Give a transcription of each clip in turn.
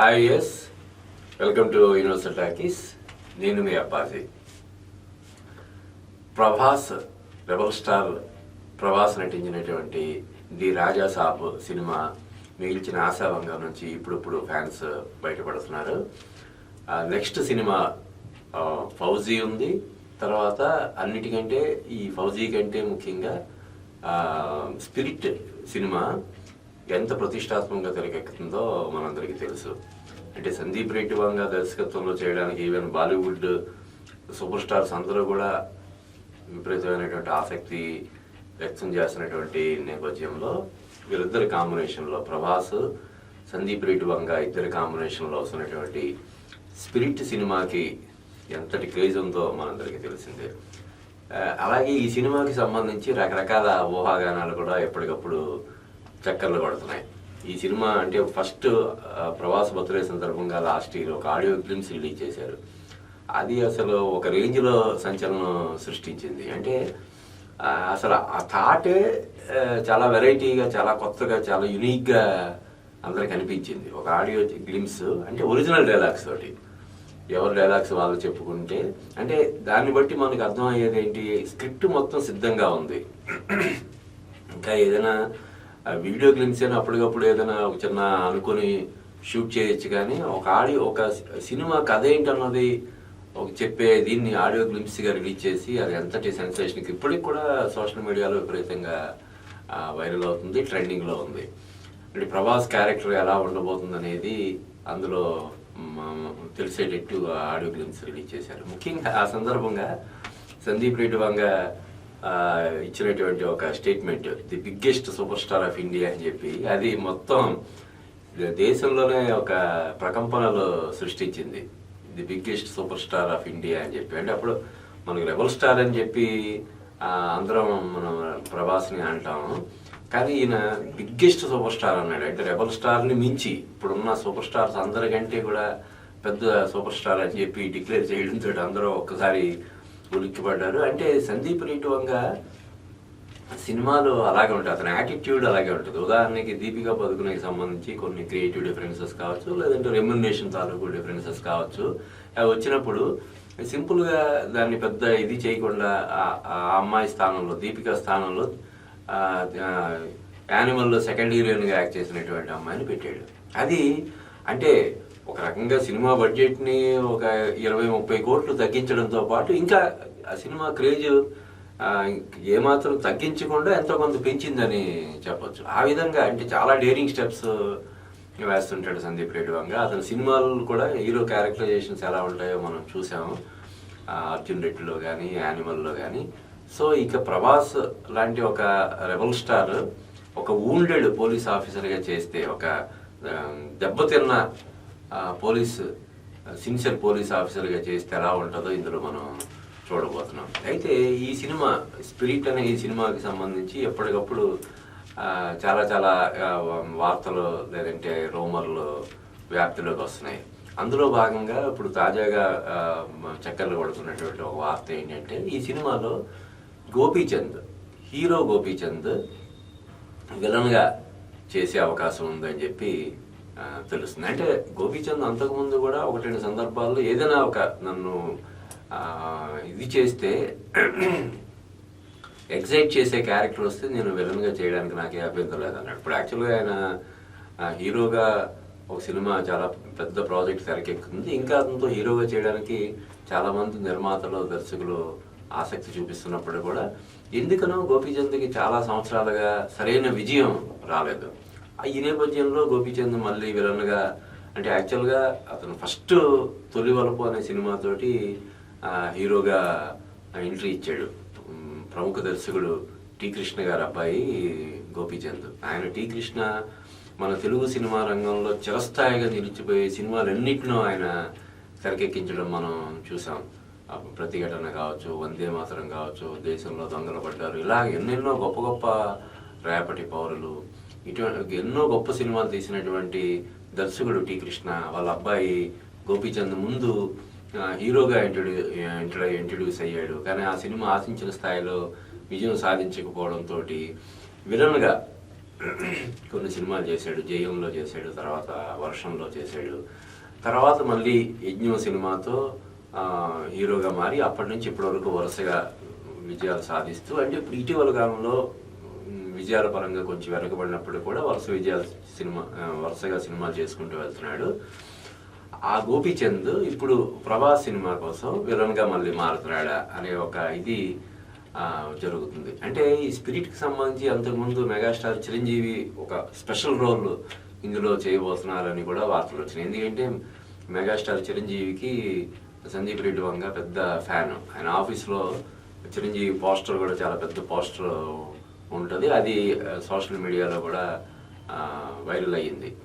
Hi yes welcome to Universal Talkies. నేను మీ Abbaji. Prabhas rebel star Prabhas నటించినటువంటి ది రాజా సాబ్ సినిమా మిగిల్చిన ఆశాభంగం నుంచి ఇప్పుడిప్పుడు ఫ్యాన్స్ బయటపడుతున్నారు. నెక్స్ట్ సినిమా ఫౌజీ ఉంది. తర్వాత అన్నిటికంటే ఈ ఫౌజీ కంటే ముఖ్యంగా స్పిరిట్ సినిమా ఎంత ప్రతిష్టాత్మకంగా తెరకెక్కుతుందో మనందరికీ తెలుసు. అంటే సందీప్ రెడ్డి వంగ దర్శకత్వంలో చేయడానికి ఈవెన్ బాలీవుడ్ సూపర్ స్టార్స్ అందరూ కూడా విపరీతమైనటువంటి ఆసక్తి వ్యక్తం చేస్తున్నటువంటి నేపథ్యంలో వీరిద్దరి కాంబినేషన్లో ప్రభాస్ సందీప్ రెడ్డి వంగ ఇద్దరి కాంబినేషన్లో వస్తున్నటువంటి స్పిరిట్ సినిమాకి ఎంతటి క్రేజ్ ఉందో మనందరికీ తెలిసిందే. అలాగే ఈ సినిమాకి సంబంధించి రకరకాల ఊహాగానాలు కూడా ఎప్పటికప్పుడు చక్కర్లు కొడుతున్నాయి. ఈ సినిమా అంటే ఫస్ట్ ప్రవాస భద్రే సందర్భంగా లాస్ట్ ఇయర్ ఒక ఆడియో ఫిల్మ్స్ రిలీజ్ చేశారు. అది అసలు ఒక రేంజ్లో సంచలనం సృష్టించింది. అంటే అసలు ఆ థాటే చాలా వెరైటీగా చాలా కొత్తగా చాలా యునిక్గా అందరికి అనిపించింది. ఒక ఆడియో గ్లిమ్స్ అంటే ఒరిజినల్ డైలాగ్స్ తోటి. ఎవరు డైలాగ్స్ వాళ్ళు చెప్పుకుంటే అంటే దాన్ని బట్టి మనకు అర్థమయ్యేది ఏంటి? స్క్రిప్ట్ మొత్తం సిద్ధంగా ఉంది. ఇంకా ఏదైనా ఆ, వీడియో క్లిప్స్ అయినా అప్పటికప్పుడు ఏదైనా ఒక చిన్న అనుకొని షూట్ చేయొచ్చు కానీ ఒక ఆడియో ఒక సినిమా కథ ఏంటన్నది ఒక చెప్పే దీన్ని ఆడియో గా రిలీజ్ చేసి అది ఎంతటి సెన్సేషన్కి ఇప్పటికి కూడా సోషల్ మీడియాలో విపరీతంగా వైరల్ అవుతుంది ట్రెండింగ్లో ఉంది. అంటే ప్రభాస్ క్యారెక్టర్ ఎలా ఉండబోతుంది అనేది అందులో తెలిసేటట్టు ఆడియో గ్లిమ్స్ రిలీజ్ చేశారు. ముఖ్యంగా ఆ సందర్భంగా సందీప్ రెడ్డి వంగ ఇచ్చినటువంటి ఒక statement the biggest super star of India అని చెప్పి అది మొత్తం దేశంలోనే ఒక ప్రకంపనలు సృష్టించింది. The biggest super star of India అని చెప్పి. అంటే అప్పుడు మనకు రెబల్ స్టార్ అని చెప్పి అందరం మనం ప్రభాస్ని అంటాము. కానీ ఈయన బిగ్గెస్ట్ సూపర్ స్టార్ అన్నాడు. అంటే రెబల్ స్టార్ని మించి ఇప్పుడున్న సూపర్ స్టార్స్ అందరికంటే కూడా పెద్ద సూపర్ స్టార్ అని చెప్పి డిక్లేర్ చేయడంతో అందరూ ఒక్కసారి ఉలిక్కిపడ్డారు. అంటే సందీప్ రెడ్డి వంగ సినిమాలు అలాగే ఉంటాయి అతని యాటిట్యూడ్ అలాగే ఉంటుంది. ఉదాహరణకి దీపికా పదుకునేకి సంబంధించి కొన్ని క్రియేటివ్ డిఫరెన్సెస్ కావచ్చు లేదంటే రెమ్యునరేషన్ తాలూకు డిఫరెన్సెస్ కావచ్చు. అవి వచ్చినప్పుడు సింపుల్గా దాన్ని పెద్ద ఇది చేయకుండా ఆ- ఆ అమ్మాయి స్థానంలో దీపికా స్థానంలో యానిమల్లో సెకండ్ హీరోయిన్గా యాక్ట్ చేసినటువంటి అమ్మాయిని పెట్టాడు. అది అంటే ఒక రకంగా సినిమా బడ్జెట్ని ఒక ఇరవై ముప్పై కోట్లు తగ్గించడంతో పాటు ఇంకా ఆ సినిమా క్రేజ్ ఏమాత్రం తగ్గించకుండా ఎంతో కొంత పెంచిందని చెప్పొచ్చు. ఆ విధంగా అంటే చాలా డేరింగ్ స్టెప్స్ వేస్తుంటాడు సందీప్ రెడ్డి వంగ. అతని సినిమాలు కూడా హీరో క్యారెక్టరైజేషన్స్ ఎలా ఉంటాయో మనం చూసాము. అర్జున్ రెడ్డిలో కానీ యానిమల్లో కానీ సో ఇక ప్రభాస్ లాంటి ఒక రెబల్ స్టార్ ఒక ఊండెడ్ పోలీస్ ఆఫీసర్గా చేస్తే ఒక దెబ్బతిన్న పోలీస్ సిన్సియర్ పోలీస్ ఆఫీసర్గా చేస్తే ఎలా ఉంటుందో ఇందులో మనం చూడబోతున్నాం. అయితే ఈ సినిమా స్పిరిట్ అనే ఈ సినిమాకి సంబంధించి ఎప్పటికప్పుడు చాలా చాలా వార్తలు లేదంటే రూమర్లు వ్యాప్తిలోకి వస్తున్నాయి. అందులో భాగంగా ఇప్పుడు తాజాగా ఆ, చక్కర్లు కొడుతున్నటువంటి ఒక వార్త ఏంటంటే ఈ సినిమాలో గోపీచంద్ హీరో గోపీచంద్ విలన్గా చేసే అవకాశం ఉందని చెప్పి తెలుస్తుంది. అంటే గోపీచంద్ అంతకుముందు కూడా ఒకటి రెండు సందర్భాల్లో ఏదైనా ఒక నన్ను ఇది చేస్తే ఎగ్జైట్ చేసే క్యారెక్టర్ వస్తే నేను విలన్గా చేయడానికి నాకే అభ్యంతరం లేదన్నాడు. ఇప్పుడు యాక్చువల్గా ఆయన హీరోగా ఒక సినిమా చాలా పెద్ద ప్రాజెక్ట్ తెరకెక్కుతుంది. ఇంకా అతనితో హీరోగా చేయడానికి చాలామంది నిర్మాతలు దర్శకులు ఆసక్తి చూపిస్తున్నప్పుడు కూడా ఎందుకనో గోపీచంద్కి చాలా సంవత్సరాలుగా సరైన విజయం రాలేదు. ఈ నేపథ్యంలో గోపీచంద్ మళ్ళీ విలన్గా అంటే యాక్చువల్గా అతను ఫస్ట్ తొలి వలపు అనే సినిమాతోటి హీరోగా ఎంట్రీ ఇచ్చాడు. ప్రముఖ దర్శకుడు టి కృష్ణ గారి అబ్బాయి గోపీచంద్. ఆయన టి కృష్ణ మన తెలుగు సినిమా రంగంలో చిరస్థాయిగా నిలిచిపోయే సినిమాలన్నింటినో ఆయన తెరకెక్కించడం మనం చూసాం. ప్రతిఘటన కావచ్చు వందే మాతరం కావచ్చు దేశంలో దొంగలు పడ్డారు ఇలా ఎన్నెన్నో గొప్ప గొప్ప రేపటి పౌరులు ఇటువంటి ఎన్నో గొప్ప సినిమాలు తీసినటువంటి దర్శకుడు టి కృష్ణ వాళ్ళ అబ్బాయి గోపీచంద్ ముందు హీరోగా ఇంట్రడ్యూ ఇంట్రో ఇంట్రడ్యూస్ అయ్యాడు. కానీ ఆ సినిమా ఆశించిన స్థాయిలో విజయం సాధించకపోవడంతో విలన్గా కొన్ని సినిమాలు చేశాడు. జయంలో చేశాడు తర్వాత వర్షంలో చేశాడు. తర్వాత మళ్ళీ యజ్ఞం సినిమాతో హీరోగా మారి అప్పటి నుంచి ఇప్పటివరకు వరుసగా విజయాలు సాధిస్తూ అంటే ఇప్పుడు ఇటీవల కాలంలో విజయాల పరంగా కొంచెం వెనకబడినప్పుడు కూడా వరుస విజయాలు సినిమా వరుసగా సినిమాలు చేసుకుంటూ వెళ్తున్నాడు. ఆ గోపీచంద్ ఇప్పుడు ప్రభాస్ సినిమా కోసం విలన్గా మళ్ళీ మారుతున్నాడా అనే ఒక ఇది జరుగుతుంది. అంటే ఈ స్పిరిట్కి సంబంధించి అంతకుముందు మెగాస్టార్ చిరంజీవి ఒక స్పెషల్ రోల్ ఇందులో చేయబోతున్నారని కూడా వార్తలు వచ్చినాయి. ఎందుకంటే మెగాస్టార్ చిరంజీవికి సందీప్ రెడ్డి వంగ పెద్ద ఫ్యాన్. ఆయన ఆఫీస్లో చిరంజీవి పోస్టర్ కూడా చాలా పెద్ద పోస్టర్ ఉంటుంది. అది సోషల్ మీడియాలో కూడా వైరల్ అయ్యింది.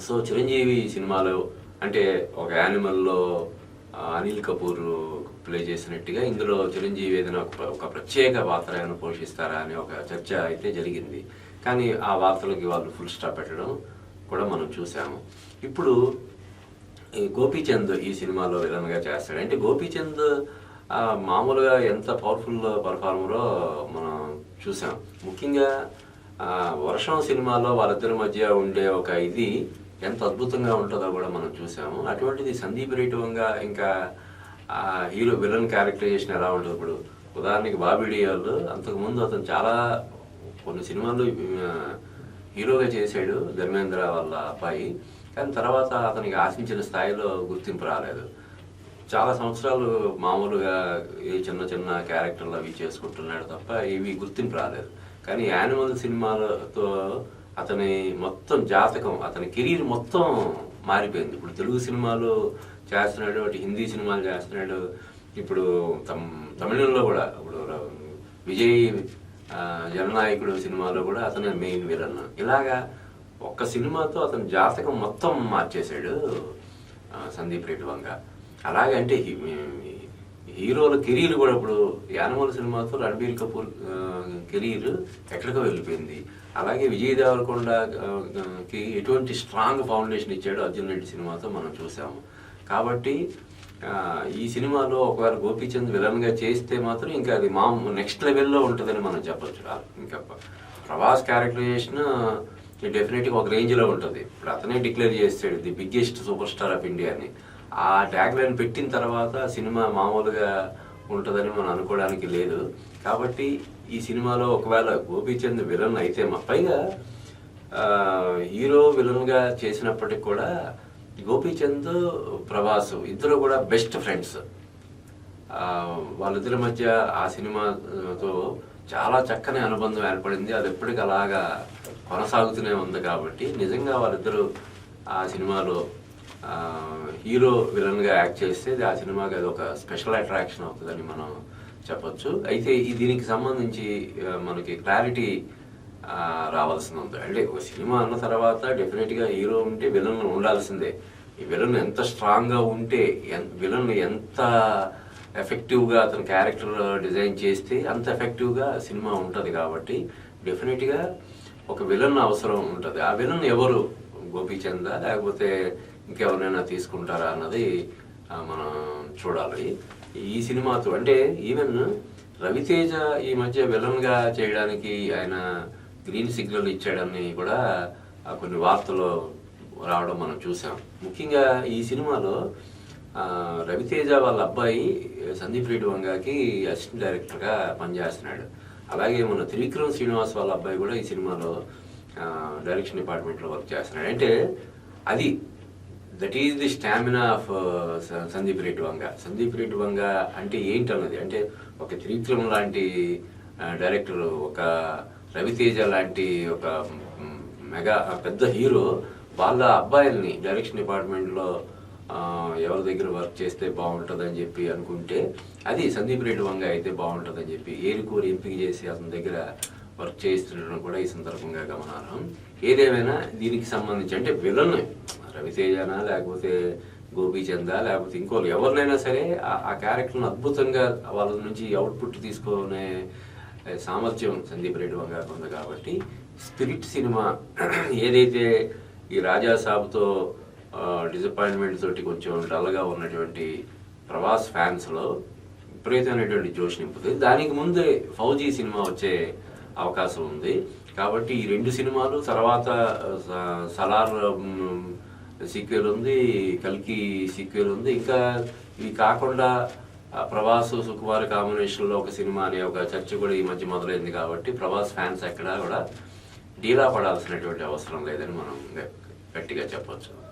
సో చిరంజీవి సినిమాలో అంటే ఒక యానిమల్లో అనిల్ కపూర్ ప్లే చేసినట్టుగా ఇందులో చిరంజీవి ఏదైనా ఒక- ప్రత్యేక పాత్ర ఏమైనా పోషిస్తారా అనే ఒక చర్చ అయితే జరిగింది. కానీ ఆ వార్తలకి వాళ్ళు ఫుల్ స్టాప్ పెట్టడం కూడా మనం చూసాము. ఇప్పుడు గోపీచంద్ ఈ సినిమాలో విలన్గా చేస్తాడు. అంటే గోపీచంద్ మామూలుగా ఎంత పవర్ఫుల్ పర్ఫార్మరో మనం చూసాం. ముఖ్యంగా వర్షం సినిమాలో వాళ్ళిద్దరి మధ్య ఉండే ఒక ఇది ఎంత అద్భుతంగా ఉంటుందో కూడా మనం చూసాము. అటువంటిది సందీప్ రేటువంగా ఇంకా హీరో విలన్ క్యారెక్టరైజేషన్ ఎలా ఉంటుంది ఇప్పుడు ఉదాహరణకి బాబీ వాళ్ళు అంతకుముందు అతను చాలా కొన్ని సినిమాలు హీరోగా చేశాడు ధర్మేంద్ర వాళ్ళ అబ్బాయి. కానీ తర్వాత అతనికి ఆశించిన స్థాయిలో గుర్తింపు రాలేదు. చాలా సంవత్సరాలు మామూలుగా ఏ చిన్న చిన్న క్యారెక్టర్లు అవి చేసుకుంటున్నాడు తప్ప ఇవి గుర్తింపు రాలేదు. కానీ యానిమల్ సినిమాలతో అతని మొత్తం జాతకం అతని కెరీర్ మొత్తం మారిపోయింది. ఇప్పుడు తెలుగు సినిమాలు చేస్తున్నాడు అటు హిందీ సినిమాలు చేస్తున్నాడు. ఇప్పుడు తమ్ తమిళంలో కూడా ఇప్పుడు విజయ్ జననాయకుడు సినిమాలో కూడా అతనే మెయిన్ విలన్ ఇలాగా ఒక్క సినిమాతో అతని జాతకం మొత్తం మార్చేశాడు సందీప్ రెడ్డి వంగ. అలాగంటే హీ- హీరోల కెరీర్ కూడా ఇప్పుడు యానిమల్ సినిమాతో రణబీర్ కపూర్ కెరీర్ ఎక్కడికో వెళ్ళిపోయింది. అలాగే విజయ్ దేవరకొండ ఎటువంటి స్ట్రాంగ్ ఫౌండేషన్ ఇచ్చాడు అర్జున్ రెడ్డి సినిమాతో మనం చూసాము. కాబట్టి ఈ సినిమాలో ఒకవేళ గోపీచంద్ విలన్గా చేస్తే మాత్రం ఇంకా అది మా నెక్స్ట్ లెవెల్లో ఉంటుందని మనం చెప్పచ్చు. ఇంకా ప్రభాస్ క్యారెక్టరైజేషన్ డెఫినెట్గా ఒక రేంజ్లో ఉంటుంది. ఇప్పుడు అతనే డిక్లేర్ చేస్తాడు the biggest super star of India అని ఆ ట్యాగ్ లైన్ పెట్టిన తర్వాత సినిమా మామూలుగా ఉంటుందని మనం అనుకోవడానికి లేదు. కాబట్టి ఈ సినిమాలో ఒకవేళ గోపీచంద్ విలన్ అయితే మా పైగా హీరో విలన్గా చేసినప్పటికి కూడా గోపీచంద్ ప్రభాస్ ఇద్దరు కూడా బెస్ట్ ఫ్రెండ్స్. వాళ్ళిద్దరి మధ్య ఆ సినిమాతో చాలా చక్కని అనుబంధం ఏర్పడింది. అది ఎప్పటికీ అలాగా కొనసాగుతూనే ఉంది కాబట్టి నిజంగా వాళ్ళిద్దరూ ఆ సినిమాలో హీరో విలన్గా యాక్ట్ చేస్తే ఆ సినిమాకి అది ఒక స్పెషల్ అట్రాక్షన్ అవుతుందని మనం చెప్పొచ్చు. అయితే ఈ దీనికి సంబంధించి మనకి క్లారిటీ రావాల్సింది ఉంది. అంటే ఒక సినిమా అన్న తర్వాత డెఫినెట్గా హీరో ఉంటే విలన్ ఉండాల్సిందే. ఈ విలన్ ఎంత స్ట్రాంగ్గా ఉంటే విలన్ ఎంత ఎఫెక్టివ్గా అతను క్యారెక్టర్ డిజైన్ చేస్తే అంత ఎఫెక్టివ్గా సినిమా ఉంటుంది కాబట్టి డెఫినెట్గా ఒక విలన్ అవసరం ఉంటుంది. ఆ విలన్ ఎవరు? గోపీచందా? లేకపోతే ఇంకెవరినైనా తీసుకుంటారా అన్నది మనం చూడాలి. ఈ సినిమాతో అంటే ఈవెన్ రవితేజ ఈ మధ్య విలన్గా చేయడానికి ఆయన గ్రీన్ సిగ్నల్ ఇచ్చాడని కూడా కొన్ని వార్తలు రావడం మనం చూసాం. ముఖ్యంగా ఈ సినిమాలో రవితేజ వాళ్ళ అబ్బాయి సందీప్ రెడ్డి వంగాకి అసిస్టెంట్ డైరెక్టర్గా పనిచేస్తున్నాడు. అలాగే మన త్రివిక్రమ్ శ్రీనివాస్ వాళ్ళ అబ్బాయి కూడా ఈ సినిమాలో డైరెక్షన్ డిపార్ట్మెంట్లో వర్క్ చేస్తున్నాడు. అంటే అది that is the stamina of Sandeep Reddy Vanga Sandeep Reddy Vanga అంటే ఏంటన్నది? అంటే ఒక త్రివిక్రమ్ లాంటి డైరెక్టర్ ఒక రవితేజ లాంటి ఒక మెగా పెద్ద హీరో వాళ్ళ అబ్బాయిల్ని డైరెక్షన్ డిపార్ట్మెంట్లో ఎవరి దగ్గర వర్క్ చేస్తే బాగుంటుందని చెప్పి అనుకుంటే అది సందీప్ రెడ్డి వంగ అయితే బాగుంటుందని చెప్పి ఏరుకోరి ఎంపిక చేసి అతని దగ్గర వర్క్ చేయిస్తుండడం కూడా ఈ సందర్భంగా గమనార్హం. ఏదేమైనా దీనికి సంబంధించి అంటే విలన్ రవితేజనా లేకపోతే గోపీచందా లేకపోతే ఇంకోళ్ళు ఎవరినైనా సరే ఆ- క్యారెక్టర్ను అద్భుతంగా వాళ్ళ నుంచి అవుట్పుట్ తీసుకునే సామర్థ్యం సందీప్ రెడ్డి వంగారికి ఉంది కాబట్టి స్పిరిట్ సినిమా ఏదైతే ఈ రాజా సాబ్తో డిసప్పాయింట్మెంట్ తోటి కొంచెం డల్గా ఉన్నటువంటి ప్రభాస్ ఫ్యాన్స్లో విపరీతమైనటువంటి జోష్ నింపుతుంది. దానికి ముందే ఫౌజీ సినిమా వచ్చే అవకాశం ఉంది. కాబట్టి ఈ రెండు సినిమాలు తర్వాత స- సలార్ సీక్వెల్ ఉంది కల్కి సీక్వెల్ ఉంది. ఇంకా ఇవి కాకుండా ప్రభాస్ సుకుమార్ కాంబినేషన్లో ఒక సినిమా అనే ఒక చర్చ కూడా ఈ మధ్య మొదలైంది కాబట్టి ప్రభాస్ ఫ్యాన్స్ ఎక్కడా కూడా డీలా పడాల్సినటువంటి అవసరం లేదని మనం గట్టిగా చెప్పవచ్చు